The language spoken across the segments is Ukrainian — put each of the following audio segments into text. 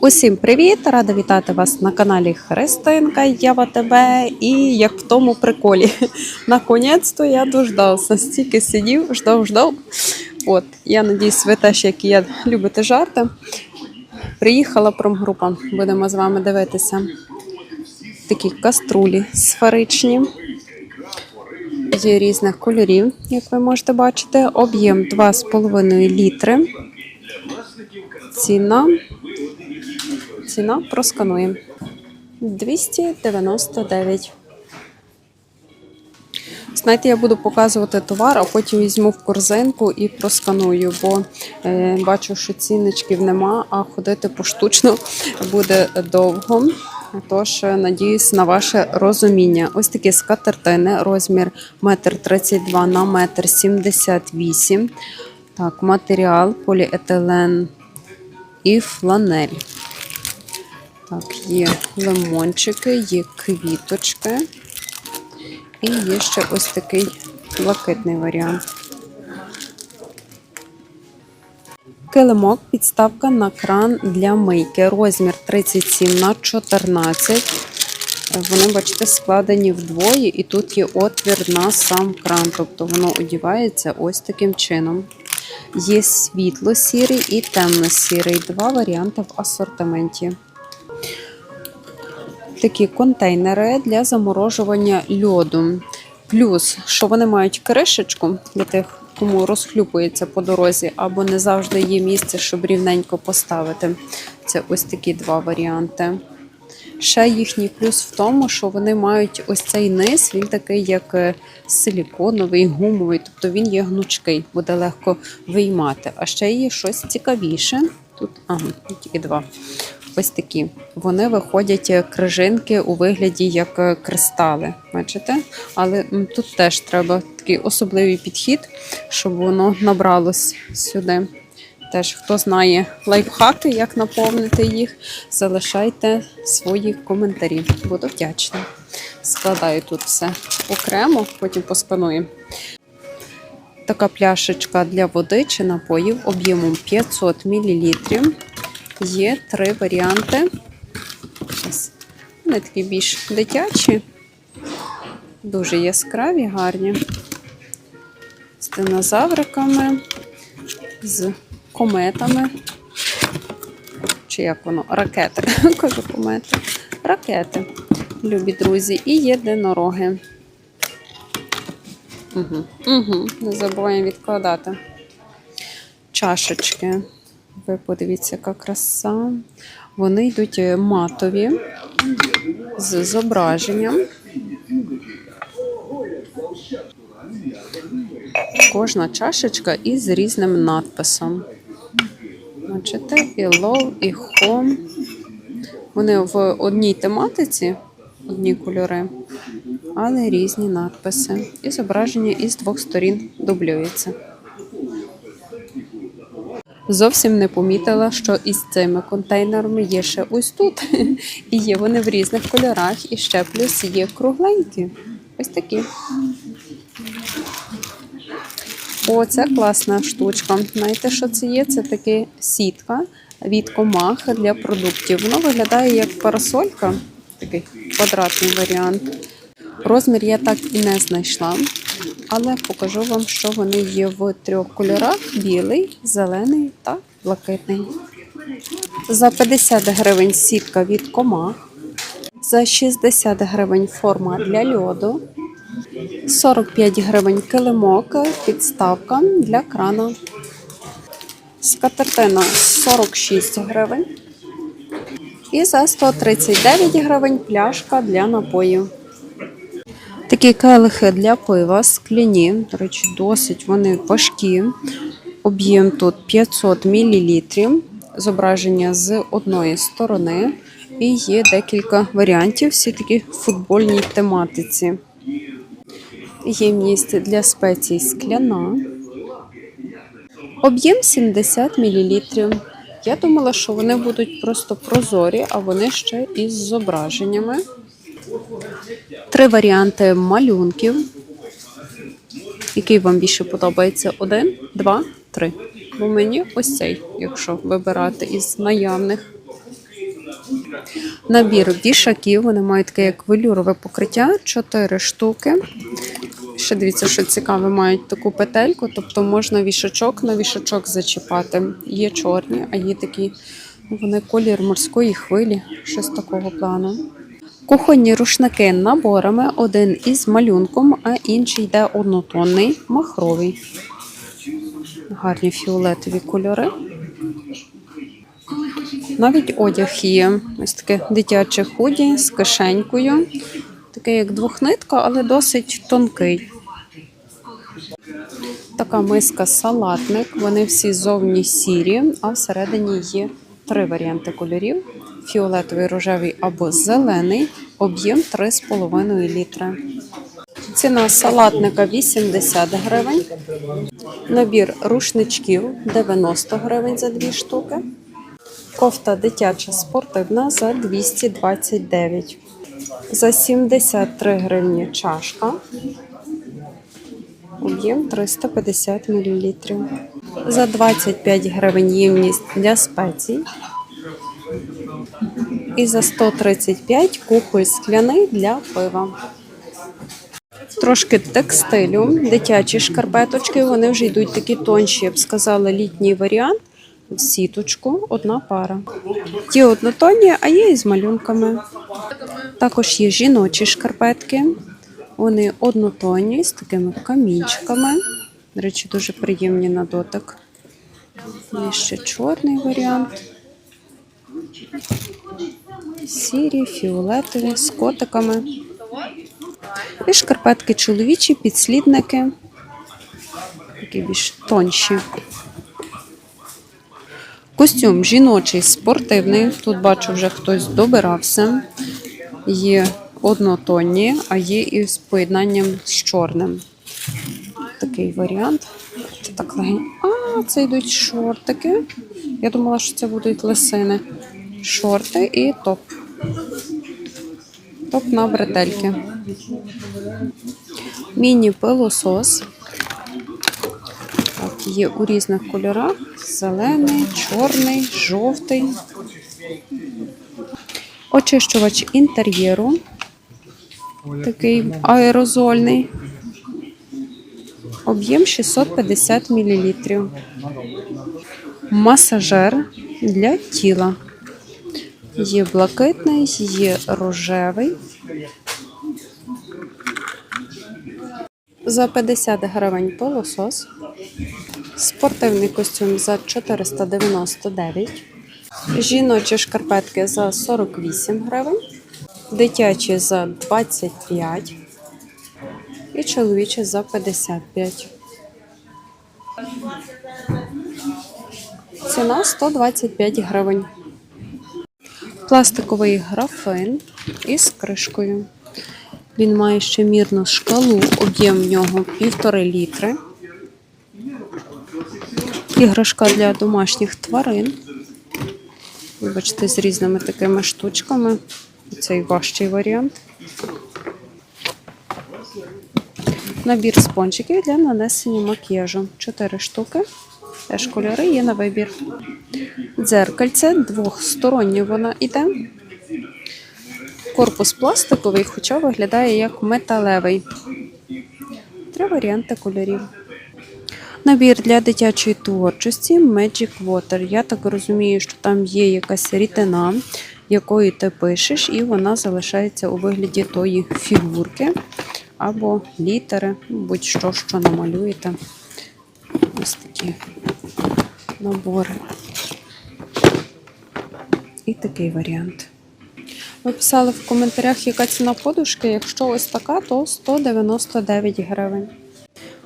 Усім привіт! Рада вітати вас на каналі Христинка Ява ТВ. І як в тому приколі. Наконець-то я дождався. Стільки сидів, ждав, ждав. От, я надіюсь, ви теж, як і я, любите жарти. Приїхала промгрупа. Будемо з вами дивитися. Такі каструлі сферичні. Є різних кольорів, як ви можете бачити. Об'єм 2,5 літри. Ціна Ціна проскануємо. 299. Знаєте, я буду показувати товар, а потім візьму в корзинку і просканую, бо е, бачу, що цінничків нема, а ходити поштучно буде довго. Тож, надіюсь на ваше розуміння. Ось такі скатертини, розмір 1,32 м на 1,78 м. Так, матеріал, поліетилен і фланель. Так, є лимончики, є квіточки. І є ще ось такий блакитний варіант. Килимок, підставка на кран для мийки. Розмір 37 на 14. Вони, бачите, складені вдвоє, і тут є отвір на сам кран, тобто воно одівається ось таким чином. Є світло-сірий і темно-сірий. Два варіанти в асортименті такі контейнери для заморожування льоду. Плюс, що вони мають кришечку для тих, кому розхлюпується по дорозі, або не завжди є місце, щоб рівненько поставити. Це ось такі два варіанти. Ще їхній плюс в тому, що вони мають ось цей низ, він такий, як е, силіконовий, гумовий, тобто він є гнучкий, буде легко виймати. А ще є щось цікавіше. Тут ага, тільки два. Ось. Вони виходять е, крижинки у вигляді як е, кристали. Бачите? Але тут теж треба такий особливий підхід, щоб воно набралось сюди. Теж, хто знає лайфхаки, як наповнити їх, залишайте свої коментарі. Буду вдячна. Складаю тут все окремо, потім поскануємо. Така пляшечка для води чи напоїв об'ємом 500 мл. Є три варіанти. Зараз. Вони такі більш дитячі, дуже яскраві, гарні. З динозавриками, з кометами. Чи як воно? Ракети. Кажу комети. Ракети, любі друзі, і єдинороги. Угу. Угу. Не забуваємо відкладати. Чашечки. Ви подивіться, яка краса. Вони йдуть е, матові з зображенням. Кожна чашечка із різним надписом. Бачите, і love, і home. Вони в одній тематиці, одні кольори, але різні надписи. І зображення із двох сторін дублюється. Зовсім не помітила, що із цими контейнерами є ще ось тут. І є вони в різних кольорах, і ще плюс є кругленькі. Ось такі. О, це класна штучка. Знаєте, що це є? Це таки сітка від комах для продуктів. Воно виглядає як парасолька, такий квадратний варіант. Розмір я так і не знайшла, але покажу вам, що вони є в трьох кольорах: білий, зелений та блакитний. За 50 гривень сітка від комах, за 60 гривень форма для льоду, 45 гривень килимок, підставка для крана. Скатертина 46 гривень. І за 139 гривень пляшка для напоїв. Такі келихи для пива скляні, до речі, досить вони важкі. Об'єм тут 500 мл. Зображення з одної сторони. І є декілька варіантів, всі такі в футбольній тематиці. Ємність для спецій скляна. Об'єм 70 мл. Я думала, що вони будуть просто прозорі, а вони ще із зображеннями. Три варіанти малюнків. Який вам більше подобається? Один, два, три. Бо мені ось цей, якщо вибирати із наявних. Набір вішаків, вони мають таке як велюрове покриття, 4 штуки. Ще дивіться, що цікаве, мають таку петельку, тобто можна вішачок на вішачок зачіпати. Є чорні, а є такі, вони колір морської хвилі, щось такого плану. Кухонні рушники наборами, один із малюнком, а інший йде однотонний, махровий. Гарні фіолетові кольори. Навіть одяг є. Ось таке дитяче худі з кишенькою. Таке як двохнитка, але досить тонкий. Така миска салатник. Вони всі зовні сірі, а всередині є три варіанти кольорів: фіолетовий, рожевий або зелений, об'єм 3,5 літра. Ціна салатника 80 гривень. Набір рушничків 90 гривень за дві штуки. Кофта дитяча спортивна за 229. За 73 гривні чашка. Об'єм 350 мл. За 25 гривень ємність для спецій. І за 135 кухоль скляний для пива. Трошки текстилю, дитячі шкарпеточки, вони вже йдуть такі тонші, я б сказала, літній варіант. В сіточку одна пара. Ті однотонні, а є і з малюнками. Також є жіночі шкарпетки. Вони однотонні з такими камінчиками. До речі, дуже приємні на дотик. Є ще чорний варіант. Сірі, фіолетові з котиками. І шкарпетки чоловічі, підслідники. Такі більш тонші. Костюм жіночий спортивний. Тут бачу, вже хтось добирався. Є однотонні, а є і з поєднанням з чорним. Такий варіант. Це так. А, це йдуть шортики. Я думала, що це будуть лисини. Шорти і топ. Топ на бретельки. Міні-пилосос. Є у різних кольорах: зелений, чорний, жовтий. Очищувач інтер'єру. Такий аерозольний. Об'єм 650 мл. Масажер для тіла. Є блакитний, є рожевий. За 50 гривень пилосос. Спортивний костюм за 499. Жіночі шкарпетки за 48 гривень. Дитячі за 25. І чоловічі за 55. Ціна 125 гривень. Пластиковий графин із кришкою. Він має ще мірну шкалу, об'єм в нього півтори літри. Іграшка для домашніх тварин. Вибачте, з різними такими штучками. Цей важчий варіант. Набір спончиків для нанесення макіяжу. Чотири штуки. Теж кольори є на вибір. Дзеркальце двохстороннє вона іде. Корпус пластиковий, хоча виглядає як металевий. Три варіанти кольорів. Набір для дитячої творчості Magic Water. Я так розумію, що там є якась рідина, якою ти пишеш, і вона залишається у вигляді тої фігурки або літери, будь-що, що намалюєте. Ось такі набори. І такий варіант. Ви писали в коментарях, яка ціна подушки. Якщо ось така, то 199 гривень.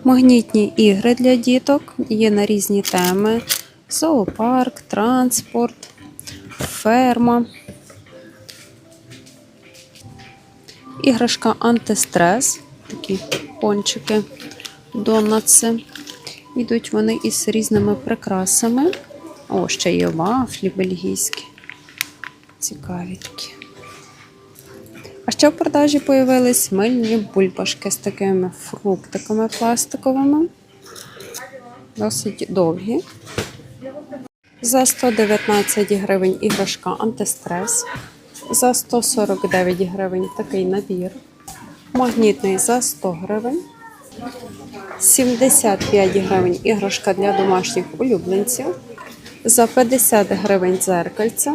Магнітні ігри для діток є на різні теми: зоопарк, транспорт, ферма. Іграшка антистрес, такі пончики, донатси. Йдуть вони із різними прикрасами. О, ще є вафлі бельгійські. Цікаві такі. А ще в продажі появились мильні бульбашки з такими фруктиками пластиковими. Досить довгі. За 119 гривень іграшка антистрес. За 149 гривень такий набір. Магнітний за 100 гривень. 75 гривень іграшка для домашніх улюбленців. За 50 гривень дзеркальця.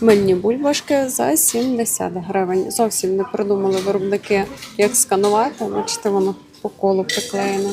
Мильні бульбашки за 70 гривень. Зовсім не придумали виробники, як сканувати. Бачите, воно по колу приклеєне.